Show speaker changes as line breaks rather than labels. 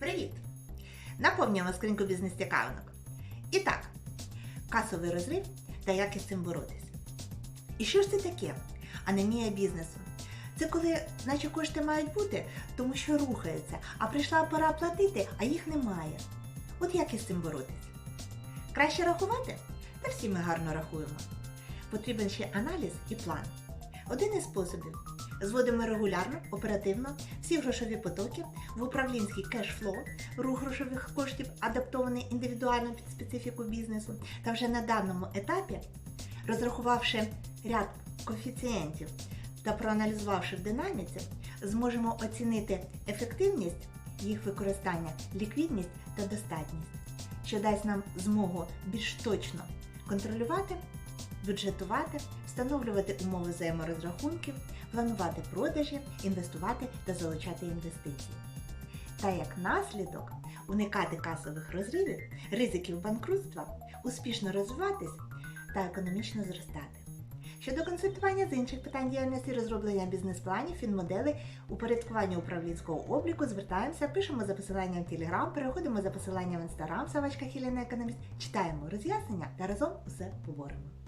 Привіт! Наповнюємо скриньку бізнес-цікавинок. І так, касовий розрив та як із цим боротися. І що ж це таке? Анемія бізнесу. Це коли, наче кошти мають бути, тому що рухаються, а прийшла пора платити, а їх немає. От як із цим боротися? Краще рахувати? Та всі ми гарно рахуємо. Потрібен ще аналіз і план. Один із способів зводимо регулярно, оперативно всі грошові потоки в управлінський кешфлоу, рух грошових коштів, адаптований індивідуально під специфіку бізнесу, та вже на даному етапі, розрахувавши ряд коефіцієнтів та проаналізувавши в динаміці, зможемо оцінити ефективність їх використання, ліквідність та достатність, що дасть нам змогу більш точно контролювати, бюджетувати, встановлювати умови взаєморозрахунків, планувати продажі, інвестувати та залучати інвестиції. Та як наслідок уникати касових розривів, ризиків банкрутства, успішно розвиватись та економічно зростати. Щодо консультування з інших питань діяльності, розроблення бізнес-планів, фінмоделей, упорядкування управлінського обліку, звертаємося, пишемо за посиланням в Telegram, переходимо за посиланням в Instagram, Савачка Хіліна Економіст, читаємо роз'яснення та разом усе поборемо.